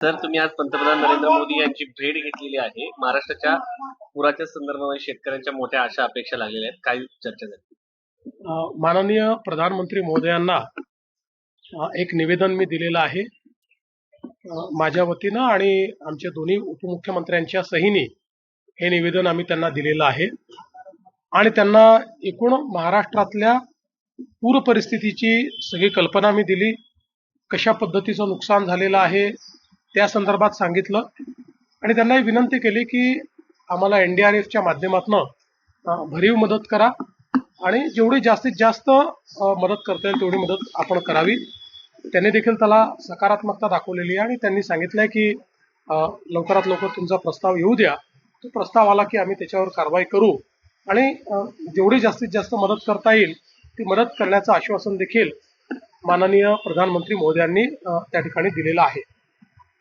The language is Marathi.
तर तुम्ही आज पंतप्रधान नरेंद्र मोदी यांची भेट घेतलेली आहे. महाराष्ट्राच्या पुराच्या संदर्भामध्ये शेतकऱ्यांच्या मोठ्या आशा अपेक्षा लागलेल्या आहेत. काय चर्चा झाली? माननीय प्रधानमंत्री महोदयांना एक निवेदन मी दिलेलं आहे. माझ्या वतीनं आणि आमच्या दोन्ही उपमुख्यमंत्र्यांच्या सहीने हे निवेदन आम्ही त्यांना दिलेलं आहे. आणि त्यांना एकूण महाराष्ट्रातल्या पूर परिस्थितीची सगळी कल्पना मी दिली. कशा पद्धतीचं नुकसान झालेलं आहे त्या संदर्भात सांगितलं. आणि त्यांनाही विनंती केली की आम्हाला एन डी आर एफच्या माध्यमातून भरीव मदत करा. आणि जेवढी जास्तीत जास्त मदत करता येईल तेवढी मदत आपण करावी. त्यांनी देखील त्याला सकारात्मकता दाखवलेली आहे आणि त्यांनी सांगितलंय की लवकरात लवकर तुमचा प्रस्ताव येऊ द्या. तो प्रस्ताव आला की आम्ही त्याच्यावर कारवाई करू. आणि जेवढी जास्तीत जास्त मदत करता येईल ती मदत करण्याचं आश्वासन देखील माननीय प्रधानमंत्री मोदयांनी त्या ठिकाणी दिलेलं आहे.